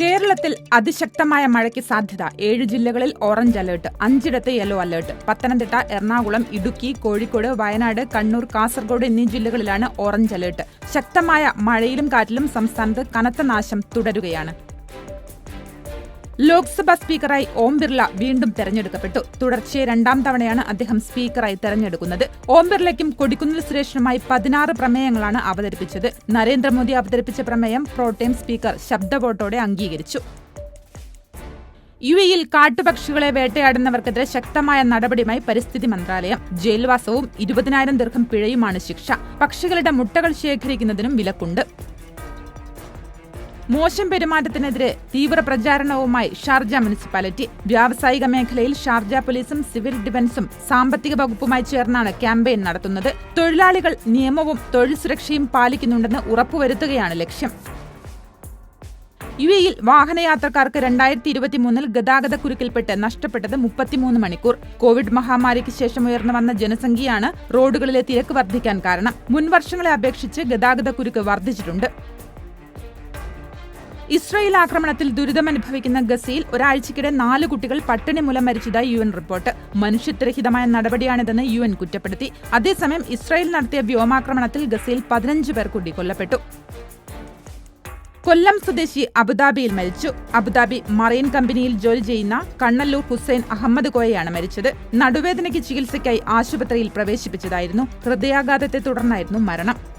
കേരളത്തിൽ അതിശക്തമായ മഴയ്ക്ക് സാധ്യത. ഏഴ് ജില്ലകളിൽ ഓറഞ്ച് അലേർട്ട് അഞ്ചിടത്ത് യെല്ലോ അലേർട്ട്. പത്തനംതിട്ട എറണാകുളം ഇടുക്കി കോഴിക്കോട് വയനാട് കണ്ണൂർ കാസർഗോഡ് എന്നീ ജില്ലകളിലാണ് ഓറഞ്ച് അലേർട്ട്. ശക്തമായ മഴയിലും കാറ്റിലും സംസ്ഥാനത്ത് കനത്ത നാശം തുടരുകയാണ്. ലോക്സഭാ സ്പീക്കറായി ഓം ബിർള വീണ്ടും തെരഞ്ഞെടുക്കപ്പെട്ടു. തുടർച്ചയായി രണ്ടാം തവണയാണ് അദ്ദേഹം സ്പീക്കറായി തെരഞ്ഞെടുക്കുന്നത്. ഓം ബിർളയ്ക്കും കൊടിക്കുന്നിൽ സുരേഷിനുമായി പതിനാറ് പ്രമേയങ്ങളാണ് അവതരിപ്പിച്ചത്. നരേന്ദ്രമോദി അവതരിപ്പിച്ച പ്രമേയം പ്രോട്ടേം സ്പീക്കർ ശബ്ദവോട്ടോടെ അംഗീകരിച്ചു. യു എയിൽ കാട്ടുപക്ഷികളെ വേട്ടയാടുന്നവർക്കെതിരെ ശക്തമായ നടപടിയുമായി പരിസ്ഥിതി മന്ത്രാലയം. ജയിൽവാസവും ഇരുപതിനായിരം ദീർഘം പിഴയുമാണ് ശിക്ഷ. പക്ഷികളുടെ മുട്ടകൾ ശേഖരിക്കുന്നതിനും വിലക്കുണ്ട്. മോശം പെരുമാറ്റത്തിനെതിരെ തീവ്ര പ്രചാരണവുമായി ഷാർജ മുനിസിപ്പാലിറ്റി. വ്യാവസായിക മേഖലയിൽ ഷാർജ പോലീസും സിവിൽ ഡിഫൻസും സാമ്പത്തിക വകുപ്പുമായി ചേർന്നാണ് ക്യാമ്പയിൻ നടത്തുന്നത്. തൊഴിലാളികൾ നിയമവും തൊഴിൽ സുരക്ഷയും പാലിക്കുന്നുണ്ടെന്ന് ഉറപ്പുവരുത്തുകയാണ് ലക്ഷ്യം. യു എയിൽ വാഹനയാത്രക്കാർക്ക് രണ്ടായിരത്തി ഇരുപത്തിമൂന്നിൽ ഗതാഗത കുരുക്കിൽപ്പെട്ട് നഷ്ടപ്പെട്ടത് മുപ്പത്തിമൂന്ന് മണിക്കൂർ. കോവിഡ് മഹാമാരിക്ക് ശേഷം ഉയർന്നു വന്ന ജനസംഖ്യയാണ് റോഡുകളിലെ തിരക്ക് വർദ്ധിക്കാൻ കാരണം. മുൻവർഷങ്ങളെ അപേക്ഷിച്ച് ഗതാഗത കുരുക്ക് വർദ്ധിച്ചിട്ടുണ്ട്. ഇസ്രായേൽ ആക്രമണത്തിൽ ദുരിതമനുഭവിക്കുന്ന ഗസയിൽ ഒരാഴ്ചക്കിടെ നാല് കുട്ടികൾ പട്ടിണി മൂലം മരിച്ചതായി യു എൻ റിപ്പോർട്ട്. മനുഷ്യത്വരഹിതമായ നടപടിയാണിതെന്ന് യു എൻ കുറ്റപ്പെടുത്തി. അതേസമയം ഇസ്രായേൽ നടത്തിയ വ്യോമാക്രമണത്തിൽ ഗസയിൽ പതിനഞ്ച് പേർ കൂടി കൊല്ലപ്പെട്ടു കൊല്ലം സ്വദേശി അബുദാബിയിൽ മരിച്ചു. അബുദാബി മറൈൻ കമ്പനിയിൽ ജോലി ചെയ്യുന്ന കണ്ണല്ലൂർ ഹുസൈൻ അഹമ്മദ് കോയയാണ് മരിച്ചത്. നടുവേദനയ്ക്ക് ചികിത്സയ്ക്കായി ആശുപത്രിയിൽ പ്രവേശിപ്പിച്ചതായിരുന്നു. ഹൃദയാഘാതത്തെ തുടർന്നായിരുന്നു മരണം.